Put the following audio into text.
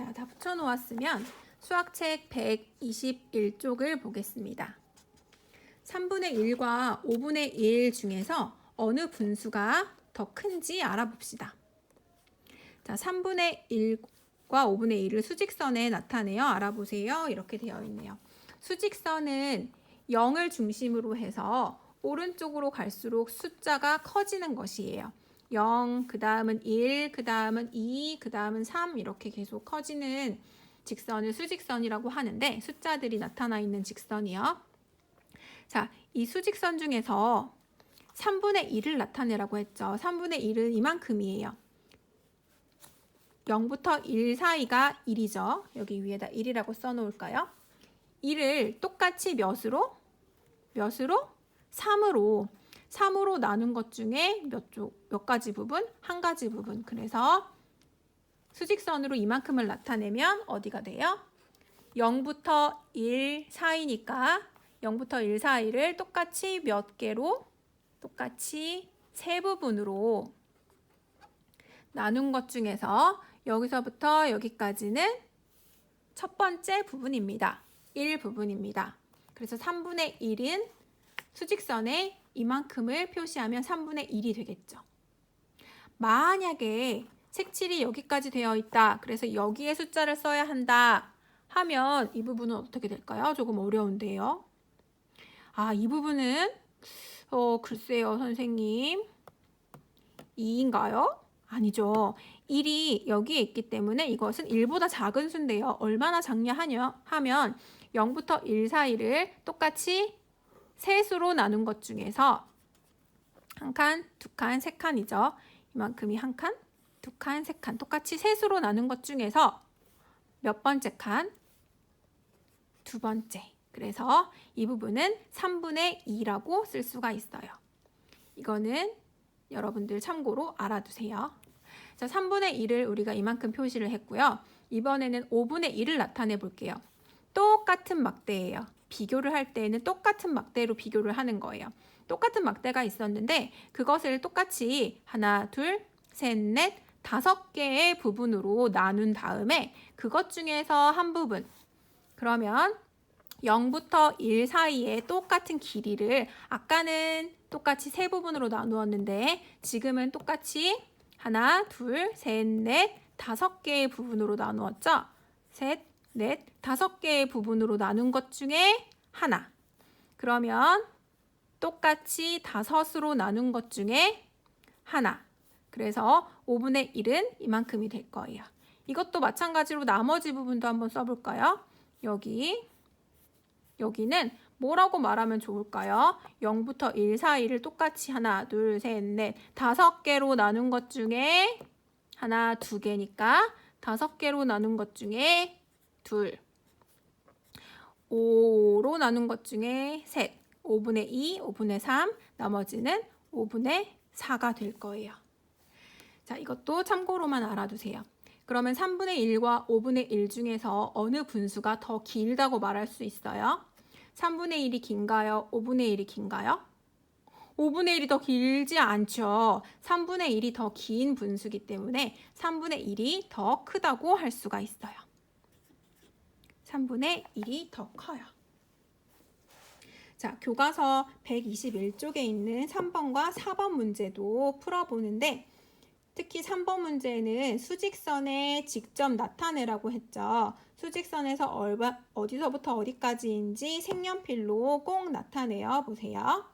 자, 다 붙여 놓았으면 수학책 121쪽을 보겠습니다. 3분의 1과 5분의 1 중에서 어느 분수가 더 큰지 알아봅시다. 자, 3분의 1과 5분의 1을 수직선에 나타내어 알아보세요. 이렇게 되어 있네요. 수직선은 0을 중심으로 해서 오른쪽으로 갈수록 숫자가 커지는 것이에요. 0, 그 다음은 1, 그 다음은 2, 그 다음은 3 이렇게 계속 커지는 직선을 수직선이라고 하는데 숫자들이 나타나 있는 직선이요. 자, 이 수직선 중에서 3분의 1을 나타내라고 했죠. 3분의 1은 이만큼이에요. 0부터 1 사이가 1이죠. 여기 위에다 1이라고 써놓을까요? 1을 똑같이 몇으로? 몇으로? 3으로 3으로 나눈 것 중에 몇 쪽, 몇 가지 부분? 한 가지 부분. 그래서 수직선으로 이만큼을 나타내면 어디가 돼요? 0부터 1 사이니까 0부터 1 사이를 똑같이 몇 개로? 똑같이 세 부분으로 나눈 것 중에서 여기서부터 여기까지는 첫 번째 부분입니다. 1 부분입니다. 그래서 3분의 1인 수직선에 이만큼을 표시하면 3분의 1이 되겠죠. 만약에 색칠이 여기까지 되어 있다. 그래서 여기에 숫자를 써야 한다. 하면 이 부분은 어떻게 될까요? 조금 어려운데요. 아, 이 부분은 어, 글쎄요, 선생님. 2인가요? 아니죠. 1이 여기에 있기 때문에 이것은 1보다 작은 수인데요. 얼마나 작냐 하면 0부터 1 사이를 똑같이 세 수로 나눈 것 중에서 한 칸, 두 칸, 세 칸이죠. 이만큼이 한 칸, 두 칸, 세 칸. 똑같이 세 수로 나눈 것 중에서 몇 번째 칸? 두 번째. 그래서 이 부분은 3분의 2라고 쓸 수가 있어요. 이거는 여러분들 참고로 알아두세요. 자, 3분의 1을 우리가 이만큼 표시를 했고요. 이번에는 5분의 1을 나타내 볼게요. 똑같은 막대예요. 비교를 할 때는 똑같은 막대로 비교를 하는 거예요. 똑같은 막대가 있었는데 그것을 똑같이 하나, 둘, 셋, 넷, 다섯 개의 부분으로 나눈 다음에 그것 중에서 한 부분 그러면 0부터 1 사이에 똑같은 길이를 아까는 똑같이 세 부분으로 나누었는데 지금은 똑같이 하나, 둘, 셋, 넷, 다섯 개의 부분으로 나누었죠. 셋, 넷, 다섯 개의 부분으로 나눈 것 중에 하나. 그러면 똑같이 다섯으로 나눈 것 중에 하나. 그래서 5분의 1은 이만큼이 될 거예요. 이것도 마찬가지로 나머지 부분도 한번 써볼까요? 여기, 여기는 뭐라고 말하면 좋을까요? 0부터 1 사이를 똑같이 하나, 둘, 셋, 넷, 다섯 개로 나눈 것 중에 하나, 두 개니까 다섯 개로 나눈 것 중에 둘. 5로 나눈 것 중에 셋. 5분의 2, 5분의 3, 나머지는 5분의 4가 될 거예요. 자, 이것도 참고로만 알아두세요. 그러면 3분의 1과 5분의 1 중에서 어느 분수가 더 길다고 말할 수 있어요? 3분의 1이 긴가요? 5분의 1이 긴가요? 5분의 1이 더 길지 않죠. 3분의 1이 더 긴 분수기 때문에 3분의 1이 더 크다고 할 수가 있어요. 3분의 1이 더 커요. 자, 교과서 121쪽에 있는 3번과 4번 문제도 풀어보는데 특히 3번 문제는 수직선에 직접 나타내라고 했죠. 수직선에서 얼마, 어디서부터 어디까지인지 색연필로 꼭 나타내어 보세요.